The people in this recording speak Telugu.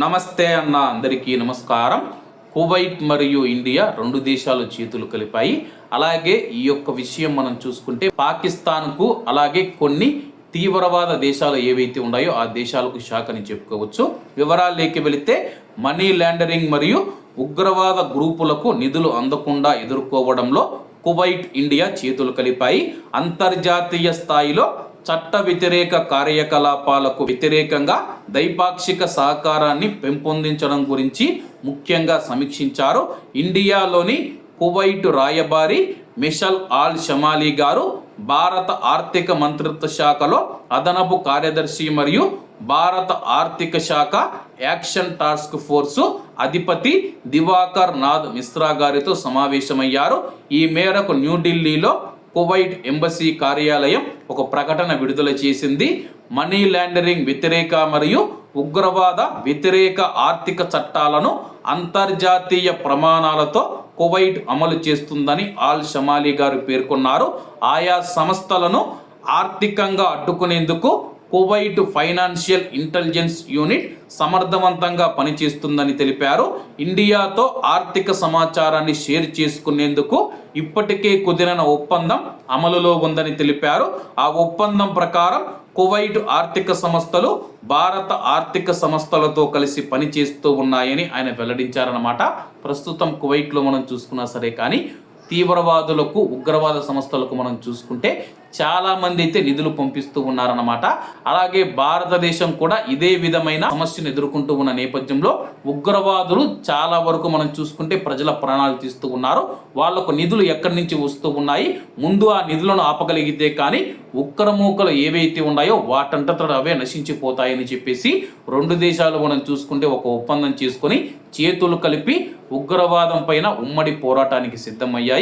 నమస్తే అన్న అందరికీ నమస్కారం. కువైట్ మరియు ఇండియా రెండు దేశాలు చేతులు కలిపాయి. అలాగే ఈ యొక్క విషయం మనం చూసుకుంటే పాకిస్తాన్కు అలాగే కొన్ని తీవ్రవాద దేశాలు ఏవైతే ఉన్నాయో ఆ దేశాలకు శాఖని చెప్పుకోవచ్చు. వివరాల్లోకి వెళితే మనీ లాండరింగ్ మరియు ఉగ్రవాద గ్రూపులకు నిధులు అందకుండా ఎదుర్కోవడంలో కువైట్ ఇండియా చేతులు కలిపాయి. అంతర్జాతీయ స్థాయిలో చట్ట వ్యతిరేక కార్యకలాపాలకు వ్యతిరేకంగా ద్వైపాక్షిక సహకారాన్ని పెంపొందించడం గురించి ముఖ్యంగా సమీక్షించారు. ఇండియాలోని కువైట్ రాయబారి మిషల్ ఆల్ షమాలి గారు భారత ఆర్థిక మంత్రిత్వ శాఖలో అదనపు కార్యదర్శి మరియు భారత ఆర్థిక శాఖ యాక్షన్ టాస్క్ ఫోర్సు అధిపతి దివాకర్ నాథ్ మిశ్రా గారితో సమావేశమయ్యారు. ఈ మేరకు న్యూఢిల్లీలో కువైట్ ఎంబసీ కార్యాలయం ఒక ప్రకటన విడుదల చేసింది. మనీ లాండరింగ్ వ్యతిరేక మరియు ఉగ్రవాద వ్యతిరేక ఆర్థిక చట్టాలను అంతర్జాతీయ ప్రమాణాలతో కువైట్ అమలు చేస్తుందని ఆల్ షమాలి గారు పేర్కొన్నారు. ఆయా సంస్థలను ఆర్థికంగా అడ్డుకునేందుకు కువైట్ ఫైనాన్షియల్ ఇంటెలిజెన్స్ యూనిట్ సమర్థవంతంగా పనిచేస్తుందని తెలిపారు. ఇండియాతో ఆర్థిక సమాచారాన్ని షేర్ చేసుకునేందుకు ఇప్పటికే కుదిరిన ఒప్పందం అమలులో ఉందని తెలిపారు. ఆ ఒప్పందం ప్రకారం కువైట్ ఆర్థిక సంస్థలు భారత ఆర్థిక సంస్థలతో కలిసి పనిచేస్తూ ఉన్నాయని ఆయన వెల్లడించారన్నమాట. ప్రస్తుతం కువైట్లో మనం చూసుకున్నా సరే కానీ తీవ్రవాదులకు ఉగ్రవాద సంస్థలకు మనం చూసుకుంటే చాలా మంది అయితే నిధులు పంపిస్తూ ఉన్నారన్నమాట. అలాగే భారతదేశం కూడా ఇదే విధమైన సమస్యను ఎదుర్కొంటూ ఉన్న నేపథ్యంలో ఉగ్రవాదులు చాలా వరకు మనం చూసుకుంటే ప్రజల ప్రాణాలు తీస్తూ ఉన్నారు. వాళ్ళకు నిధులు ఎక్కడి నుంచి వస్తూ ఉన్నాయి? ముందు ఆ నిధులను ఆపగలిగితే కానీ ఉక్రమూకలు ఏవైతే ఉన్నాయో వాటంతటా అవే నశించిపోతాయని చెప్పేసి రెండు దేశాలు మనం చూసుకుంటే ఒక ఒప్పందం చేసుకొని చేతులు కలిపి ఉగ్రవాదం పైన ఉమ్మడి పోరాటానికి సిద్ధమయ్యాయి.